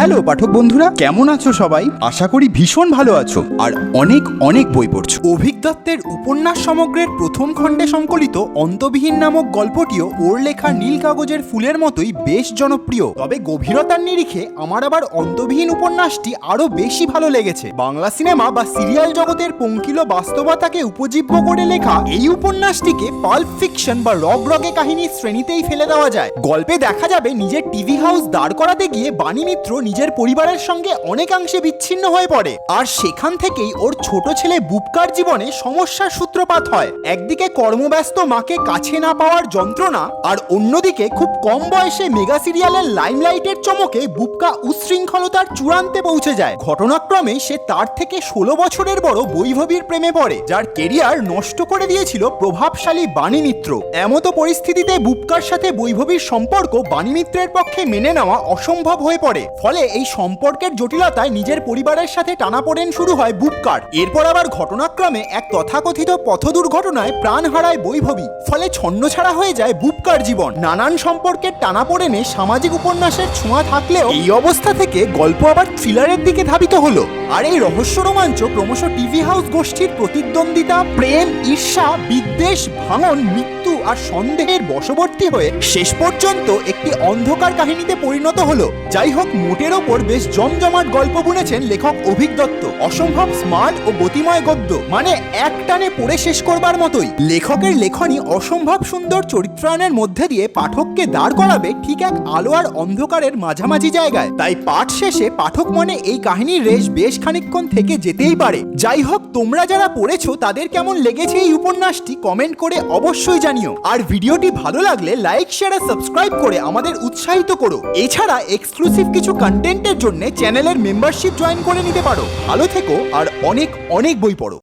Hello পাঠক বন্ধুরা, কেমন আছো সবাই? আশা করি ভীষণ ভালো আছো আর অনেক অনেক বই পড়ছো। অভিক দত্তের উপন্যাস সমগ্রের প্রথম খণ্ডে সংকলিত অন্তবিহীন নামক গল্পটিও ওর লেখা নীল কাগজের ফুলের মতোই বেশ জনপ্রিয়। তবে গভীরতার নিরিখে আমার আবার অন্তবিহীন উপন্যাসটি আরও বেশি ভালো লেগেছে। বাংলা সিনেমা বা সিরিয়াল জগতের পঙ্কিল বাস্তবতাকে উপজীব্য করে লেখা এই উপন্যাসটিকে পাল্প ফিকশন বা রগ রগে কাহিনীর শ্রেণীতেই ফেলে দেওয়া যায়। গল্পে দেখা যাবে নিজের টিভি হাউস দাঁড় করাতে গিয়ে বাণী মিত্র নিজের পরিবারের সঙ্গে অনেকাংশে বিচ্ছিন্ন হয়ে পড়ে। আর সেখান থেকেই ওর ছোট ছেলে বুবকার জীবনে সমস্যার সূত্রপাত হয়। একদিকে কর্মব্যস্ত মাকে কাছে না পাওয়ার যন্ত্রণা, আর অন্যদিকে খুব কম বয়সে মেগা সিরিয়ালের লাইমলাইটের চমকে বুবকা উচ্ছৃঙ্খলতার চূড়ান্তে পৌঁছে যায়। ঘটনাক্রমে সে তার থেকে ষোলো বছরের বড় বৈভবীর প্রেমে পড়ে, যার কেরিয়ার নষ্ট করে দিয়েছিল প্রভাবশালী বাণী মিত্র। এমতো পরিস্থিতিতে বুবকার সাথে বৈভবীর সম্পর্ক বাণী মিত্রের পক্ষে মেনে নেওয়া অসম্ভব হয়ে পড়ে। ফলে এই সম্পর্কের জটিলতায় নিজের পরিবারের সাথে টানাপোড়েন শুরু হয় বুবকার এরপর আবার ঘটনাক্রমে এক তথাকথিত পথ দুর্ঘটনায় প্রাণ হারায় বৈভবী। ফলে ছন্নছাড়া হয়ে যায় বুবকার জীবন। নানান সম্পর্কের টানাপোড়েনে সামাজিক উপন্যাসের ছোঁয়া থাকলেও এই অবস্থা থেকে গল্প আবার থ্রিলারের দিকে ধাবিত হলো। আর এই রহস্য রোমাঞ্চ ক্রমশ টিভি হাউস গোষ্ঠীর প্রতিদ্বন্দ্বিতা, প্রেম, ঈর্ষা, বিদ্বেষ, ভাঙন মৃত্যু আর সন্দেহের বশবর্তী হয়ে শেষ পর্যন্ত একটি অন্ধকার কাহিনীতে পরিণত হলো। যাই হোক, মোটের ওপর বেশ জমজমাট গল্প বুনেছেন লেখক অভিক দত্ত। অসম্ভব স্মার্ট ও গতিময় গদ্য মানে এক টানে পড়ে শেষ করবার মতোই। লেখকের লেখনী অসম্ভব সুন্দর চরিত্রায়নের মধ্যে দিয়ে পাঠককে দাঁড় করাবে ঠিক এক আলো আর অন্ধকারের মাঝামাঝি জায়গায়। তাই পাঠ শেষে পাঠক মনে এই কাহিনীর রেশ বেশ খানিকক্ষণ থেকে যেতেই পারে। যাই হোক, তোমরা যারা পড়েছো, তাদের কেমন লেগেছে এই উপন্যাসটি কমেন্ট করে অবশ্যই জানিও আর ভিডিওটি ভালো লাগলে লাইক শেয়ার আর সাবস্ক্রাইব করে আমাদের উৎসাহিত করো। এছাড়া এক্সক্লুসিভ কিছু কন্টেন্টের জন্য চ্যানেলের মেম্বারশিপ জয়েন করে নিতে পারো। ভালো থেকো আর অনেক অনেক বই পড়ো।